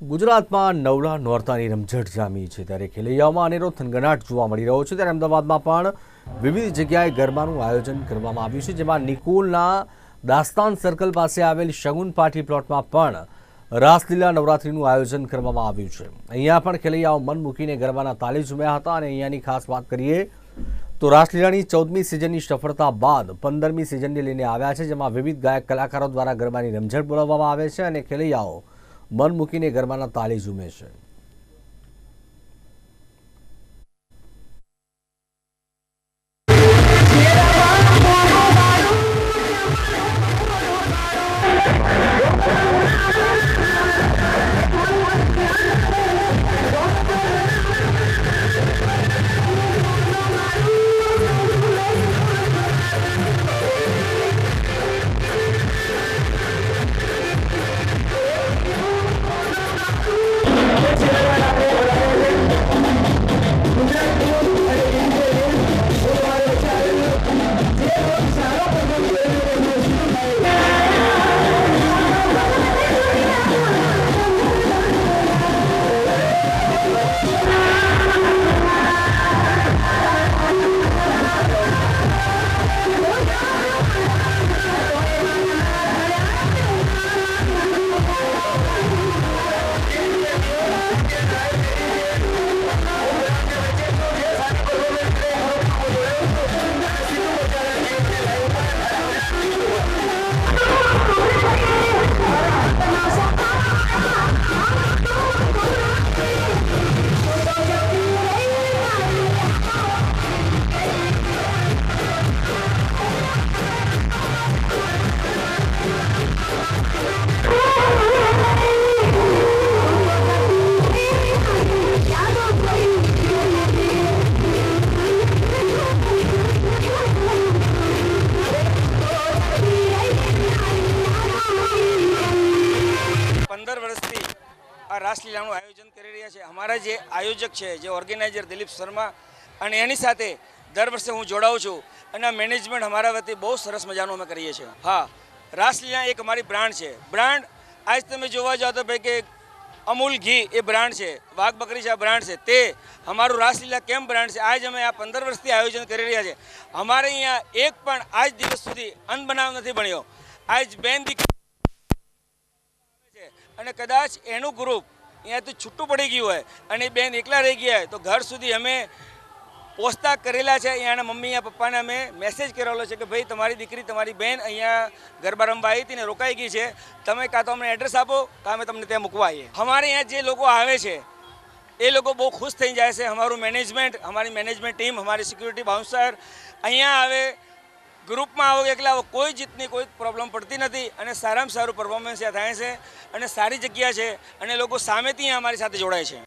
ગુજરાતમાં નવલા નોરતાની રમઝટ જામી છે. ત્યારે ખેલૈયાઓમાં અનેરો થનગનાટ જોવા મળી રહ્યો છે. ત્યારે અમદાવાદમાં પણ વિવિધ જગ્યાએ ગરબાનું આયોજન કરવામાં આવ્યું છે. જેમાં નિકોલના દાસ્તાન સર્કલ પાસે આવેલ શગુન પાર્ટી પ્લોટમાં પણ રાસલીલા નવરાત્રિનું આયોજન કરવામાં આવ્યું છે. અહીંયા પણ ખેલૈયાઓ મન મૂકીને ગરબાના તાલી ઝૂમ્યા હતા અને અહીંયાની ખાસ વાત કરીએ તો રાસલીલાની ચૌદમી સિઝનની સફળતા બાદ પંદરમી સિઝનને લઈને આવ્યા છે, જેમાં વિવિધ ગાયક કલાકારો દ્વારા ગરબાની રમઝટ બોલાવવામાં આવે છે અને ખેલૈયાઓ મન મૂકીને ગરબાના તાળી ઝૂમે છે. આ રાસલીલાનું આયોજન કરી રહ્યા છે. અમારા જે આયોજક છે, જે ઓર્ગેનાઇઝર દિલીપ શર્મા અને એની સાથે દર વર્ષે હું જોડાઉં છું અને મેનેજમેન્ટ અમારા વતી બહુ સરસ મજાનું અમે કરીએ છીએ. હા, રાસલીલા એક અમારી બ્રાન્ડ છે. બ્રાન્ડ, આજ તમે જોવા જાઓ તો ભાઈ કે અમૂલ ઘી એ બ્રાન્ડ છે, વાઘ બકરી છે આ બ્રાન્ડ છે. તે અમારું રાસલીલા કેમ બ્રાન્ડ છે? આજ અમે આ પંદર વર્ષથી આયોજન કરી રહ્યા છે. અમારે અહીંયા એક પણ આજ દિવસ સુધી અનબનાવ નથી બન્યો. આજ બેન દીકરી કદાચ એનું ગ્રુપ અહીંયાથી છૂટું પડી ગયું હોય અને બેન એકલા રહી ગયા હોય, તો ઘર સુધી અમે પોસ્તા કરેલા છે. અહીંયાના મમ્મી યા પપ્પાને અમે મેસેજ કરેલો છે કે ભાઈ, તમારી દીકરી, તમારી બેન અહીંયા ગરબા રમવા આવી હતી ને રોકાઈ ગઈ છે. તમે કાં તો અમને એડ્રેસ આપો, કાં અમે તમને ત્યાં મૂકવા આવીએ. અમારે અહીંયા જે લોકો આવે છે, એ લોકો બહુ ખુશ થઈ જાય છે. અમારું મેનેજમેન્ટ અમારી મેનેજમેન્ટ ટીમ અમારી સિક્યુરિટી બાઉન્સર અહીંયા આવે ગ્રુપમાં આવો એકલા આવો, કોઈ જીતની કોઈ પ્રોબ્લેમ પડતી નથી અને સારામાં સારું પરફોર્મન્સ ત્યાં થાય છે. અને સારી જગ્યા છે અને લોકો સામેથી અમારી સાથે જોડાય છે.